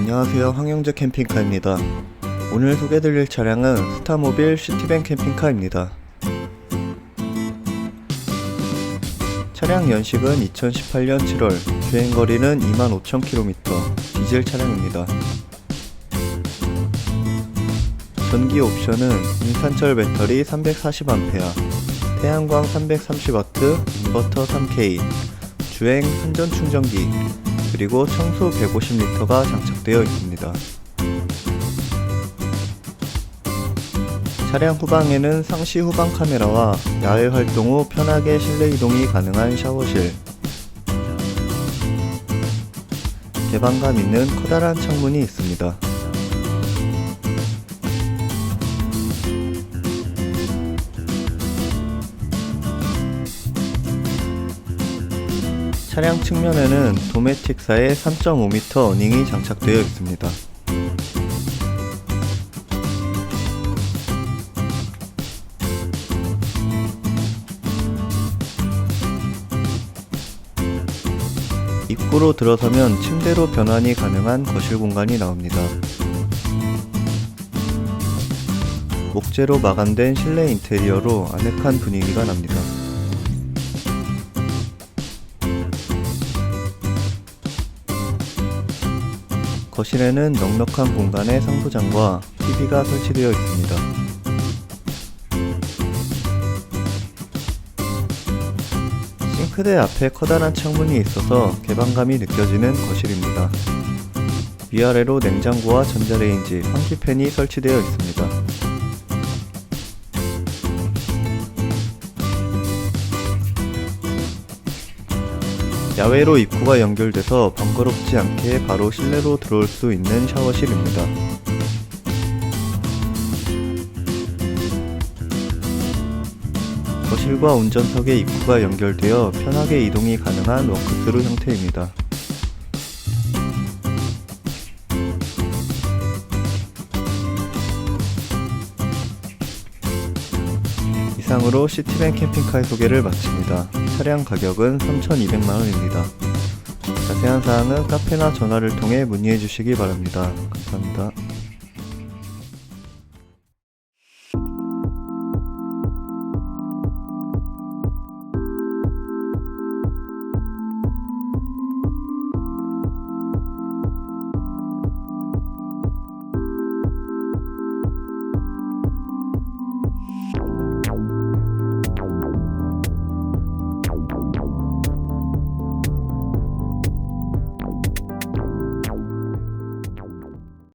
안녕하세요. 황영재 캠핑카입니다. 오늘 소개드릴 차량은 스타모빌 시티밴 캠핑카입니다. 차량 연식은 2018년 7월 주행거리는 25,000km 디젤 차량입니다. 전기 옵션은 인산철 배터리 340A 태양광 330W 인버터 3K 주행 순전 충전기 그리고 청소 150리터가 장착되어 있습니다. 차량 후방에는 상시 후방 카메라와 야외 활동 후 편하게 실내 이동이 가능한 샤워실, 개방감 있는 커다란 창문이 있습니다. 차량 측면에는 도메틱사의 3.5m 어닝이 장착되어 있습니다. 입구로 들어서면 침대로 변환이 가능한 거실 공간이 나옵니다. 목재로 마감된 실내 인테리어로 아늑한 분위기가 납니다. 거실에는 넉넉한 공간에 상부장과 TV가 설치되어 있습니다. 싱크대 앞에 커다란 창문이 있어서 개방감이 느껴지는 거실입니다. 위아래로 냉장고와 전자레인지, 환기팬이 설치되어 있습니다. 야외로 입구가 연결돼서 번거롭지 않게 바로 실내로 들어올 수 있는 샤워실입니다. 거실과 운전석의 입구가 연결되어 편하게 이동이 가능한 워크스루 형태입니다. 이상으로 시티밴 캠핑카의 소개를 마칩니다. 차량 가격은 3,200만원입니다. 자세한 사항은 카페나 전화를 통해 문의해 주시기 바랍니다. 감사합니다.